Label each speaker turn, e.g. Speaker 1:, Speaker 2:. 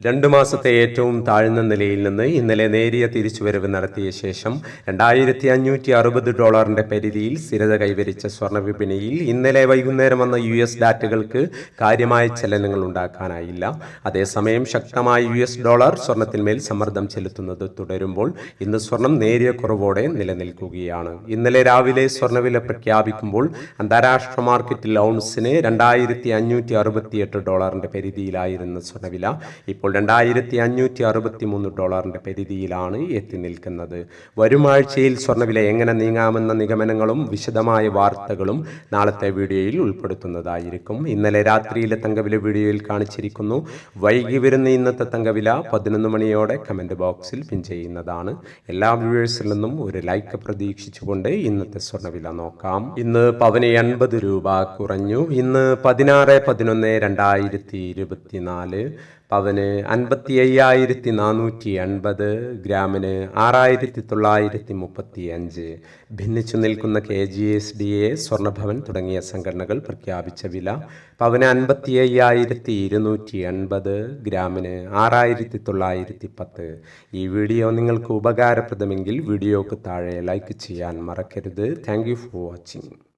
Speaker 1: രണ്ടു മാസത്തെ ഏറ്റവും താഴ്ന്ന നിലയിൽ നിന്ന് ഇന്നലെ നേരിയ തിരിച്ചുവരവ് നടത്തിയ ശേഷം രണ്ടായിരത്തി അഞ്ഞൂറ്റി അറുപത് ഡോളറിന്റെ പരിധിയിൽ സ്ഥിരത കൈവരിച്ച സ്വർണ വിപണിയിൽ ഇന്നലെ വൈകുന്നേരം വന്ന യു എസ് ഡാറ്റകൾക്ക് കാര്യമായ ചലനങ്ങൾ ഉണ്ടാക്കാനായില്ല. അതേസമയം ശക്തമായ യു എസ് ഡോളർ സ്വർണത്തിന്മേൽ സമ്മർദ്ദം ചെലുത്തുന്നത് തുടരുമ്പോൾ ഇന്ന് സ്വർണം നേരിയ കുറവോടെ നിലനിൽക്കുകയാണ്. ഇന്നലെ രാവിലെ സ്വർണവില പ്രഖ്യാപിക്കുമ്പോൾ അന്താരാഷ്ട്ര മാർക്കറ്റിൽ ഔൺസിന് രണ്ടായിരത്തി അഞ്ഞൂറ്റി അറുപത്തിയെട്ട് ഡോളറിന്റെ പരിധിയിലായിരുന്ന സ്വർണവില ഇപ്പോൾ രണ്ടായിരത്തി അഞ്ഞൂറ്റി അറുപത്തി മൂന്ന് ഡോളറിന്റെ പരിധിയിലാണ് എത്തി നിൽക്കുന്നത്. വരും ആഴ്ചയിൽ സ്വർണവില എങ്ങനെ നീങ്ങാമെന്ന നിഗമനങ്ങളും വിശദമായ വാർത്തകളും നാളത്തെ വീഡിയോയിൽ ഉൾപ്പെടുത്തുന്നതായിരിക്കും. ഇന്നലെ രാത്രിയിലെ തങ്കവില വീഡിയോയിൽ കാണിച്ചിരിക്കുന്നു. വൈകി വരുന്ന ഇന്നത്തെ തങ്കവില പതിനൊന്ന് മണിയോടെ കമന്റ് ബോക്സിൽ പിൻ ചെയ്യുന്നതാണ്. എല്ലാ വ്യൂവേഴ്സിൽ നിന്നും ഒരു ലൈക്ക് പ്രതീക്ഷിച്ചുകൊണ്ട് ഇന്നത്തെ സ്വർണവില നോക്കാം. ഇന്ന് പവന് എൺപത് രൂപ കുറഞ്ഞു. ഇന്ന് പതിനാറ് പതിനൊന്ന് രണ്ടായിരത്തി ഇരുപത്തിനാല് പവന് അൻപത്തി അയ്യായിരത്തി നാനൂറ്റി അൻപത് ഗ്രാമിന് ആറായിരത്തി തൊള്ളായിരത്തി മുപ്പത്തി അഞ്ച് ഭിന്നിച്ചു നിൽക്കുന്ന K G S D A സ്വർണഭവൻ തുടങ്ങിയ സംഘടനകൾ പ്രഖ്യാപിച്ച വില പവന് അൻപത്തി അയ്യായിരത്തി ഇരുന്നൂറ്റി അൻപത് ഗ്രാമിന് ആറായിരത്തി തൊള്ളായിരത്തി പത്ത് ഈ വീഡിയോ നിങ്ങൾക്ക് ഉപകാരപ്രദമെങ്കിൽ വീഡിയോക്ക് താഴെ ലൈക്ക് ചെയ്യാൻ മറക്കരുത്. Thank for watching.